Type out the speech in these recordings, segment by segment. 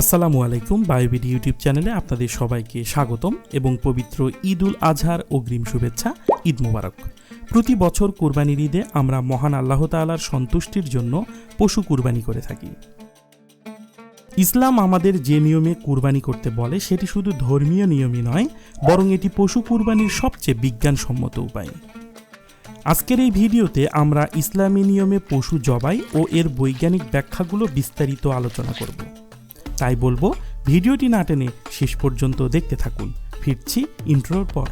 আসসালামু আলাইকুম বায়োবিডি ইউটিউব চ্যানেলে আপনাদের সবাইকে স্বাগতম এবং পবিত্র ঈদ উল আজহার অগ্রিম শুভেচ্ছা, ঈদ মোবারক। প্রতি বছর কোরবানির ঈদে আমরা মহান আল্লাহ তাআলার সন্তুষ্টির জন্য পশু কুরবানি করে থাকি। ইসলাম আমাদের যে নিয়মে কুরবানি করতে বলে সেটি শুধু ধর্মীয় নিয়মই নয়, বরং এটি পশু কুরবানির সবচেয়ে বিজ্ঞানসম্মত উপায়। আজকের এই ভিডিওতে আমরা ইসলামী নিয়মে পশু জবাই ও এর বৈজ্ঞানিক ব্যাখ্যাগুলো বিস্তারিত আলোচনা করব। তাই বলব, ভিডিওটি না টেনে শেষ পর্যন্ত দেখতে থাকুন। ফিরছি ইন্ট্রোর পর।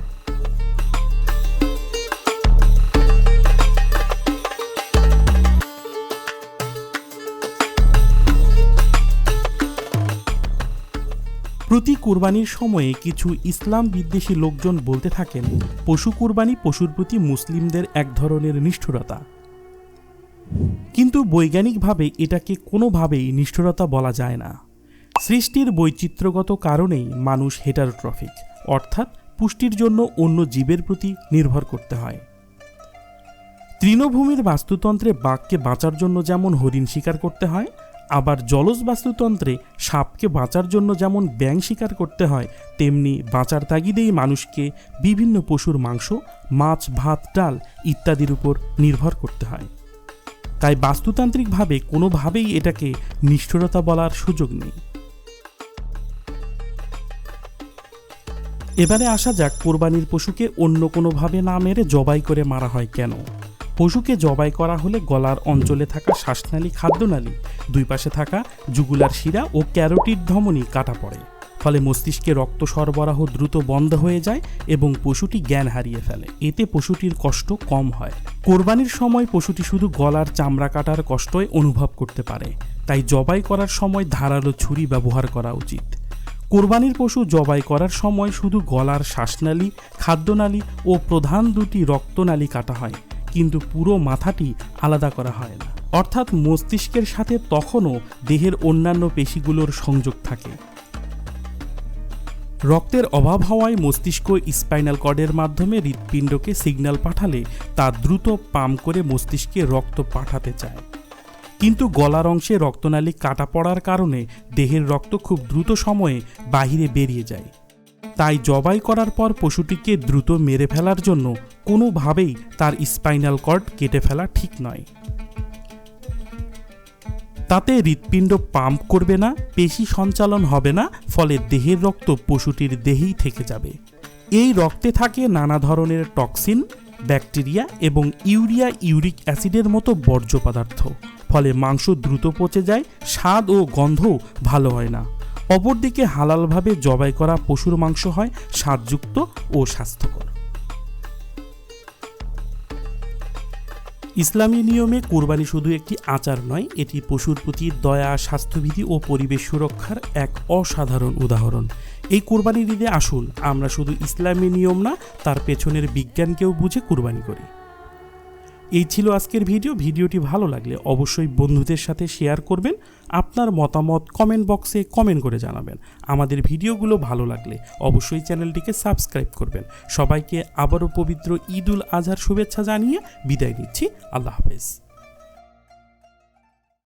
প্রতি কুরবানির সময়ে কিছু ইসলাম বিদ্বেষী লোকজন বলতে থাকেন, পশু কুরবানি পশুর প্রতি মুসলিমদের এক ধরনের নিষ্ঠুরতা। কিন্তু বৈজ্ঞানিকভাবে এটাকে কোনোভাবেই নিষ্ঠুরতা বলা যায় না। সৃষ্টির বৈচিত্র্যগত কারণেই মানুষ হেটারোট্রফিক, অর্থাৎ পুষ্টির জন্য অন্য জীবের প্রতি নির্ভর করতে হয়। তৃণভূমির বাস্তুতন্ত্রে বাঘকে বাঁচার জন্য যেমন হরিণ শিকার করতে হয়, আবার জলজ বাস্তুতন্ত্রে সাপকে বাঁচার জন্য যেমন ব্যাং শিকার করতে হয়, তেমনি বাঁচার তাগিদেই মানুষকে বিভিন্ন পশুর মাংস, মাছ, ভাত, ডাল ইত্যাদির উপর নির্ভর করতে হয়। তাই বাস্তুতান্ত্রিকভাবে কোনোভাবেই এটাকে নিষ্ঠুরতা বলার সুযোগ নেই। এবারে আসা যাক, কোরবানির পশুকে অন্য কোনোভাবে না মেরে জবাই করে মারা হয় কেন? পশুকে জবাই করা হলে গলার অঞ্চলে থাকা শ্বাসনালী, খাদ্যনালী, দুই পাশে থাকা জুগুলার শিরা ও ক্যারোটির ধমনী কাটা পড়ে। ফলে মস্তিষ্কে রক্ত সরবরাহ দ্রুত বন্ধ হয়ে যায় এবং পশুটি জ্ঞান হারিয়ে ফেলে। এতে পশুটির কষ্ট কম হয়। কোরবানির সময় পশুটি শুধু গলার চামড়া কাটার কষ্টই অনুভব করতে পারে। তাই জবাই করার সময় ধারালো ছুরি ব্যবহার করা উচিত। কোরবানির পশু জবাই করার সময় শুধু গলার শ্বাসনালী, খাদ্যনালী ও প্রধান দুটি রক্তনালী কাটা হয়, কিন্তু পুরো মাথাটি আলাদা করা হয় না। অর্থাৎ মস্তিষ্কের সাথে তখনও দেহের অন্যান্য পেশিগুলোর সংযোগ থাকে। রক্তের অভাব হওয়ায় মস্তিষ্ক স্পাইনাল কর্ডের মাধ্যমে হৃৎপিণ্ডকে সিগন্যাল পাঠালে তা দ্রুত পাম্প করে মস্তিষ্কে রক্ত পাঠাতে চায়। কিন্তু গলার অংশে রক্তনালী কাটা পড়ার কারণে দেহের রক্ত খুব দ্রুত সময়ে বাহিরে বেরিয়ে যায়। তাই জবাই করার পর পশুটিকে দ্রুত মেরে ফেলার জন্য কোনোভাবেই তার স্পাইনাল কর্ড কেটে ফেলা ঠিক নয়। তাতে হৃৎপিণ্ড পাম্প করবে না, পেশি সঞ্চালন হবে না, ফলে দেহের রক্ত পশুটির দেহেই থেকে যাবে। এই রক্তে থাকে নানা ধরনের টক্সিন, ব্যাকটেরিয়া এবং ইউরিয়া ইউরিক অ্যাসিডের মতো বর্জ্য পদার্থ। ফলে মাংস দ্রুত পচে যায়, স্বাদ ও গন্ধও ভালো হয় না। অপরদিকে হালালভাবে জবাই করা পশুর মাংস হয় স্বাদযুক্ত ও স্বাস্থ্যকর। ইসলামী নিয়মে কোরবানি শুধু একটি আচার নয়, এটি পশুর প্রতি দয়া, স্বাস্থ্যবিধি ও পরিবেশ সুরক্ষার এক অসাধারণ উদাহরণ। এই কোরবানির ঈদে আসুন, আমরা শুধু ইসলামী নিয়ম না, তার পেছনের বিজ্ঞানকেও বুঝে কোরবানি করি। এই ছিল আজকের ভিডিও। ভিডিওটি ভালো লাগলে অবশ্যই বন্ধুদের সাথে শেয়ার করবেন। আপনার মতামত কমেন্ট বক্সে কমেন্ট করে জানাবেন। আমাদের ভিডিওগুলো ভালো লাগলে অবশ্যই চ্যানেলটিকে সাবস্ক্রাইব করবেন। সবাইকে আবারও পবিত্র ঈদুল আজহার শুভেচ্ছা জানিয়ে বিদায় নিচ্ছি। আল্লাহ হাফেজ।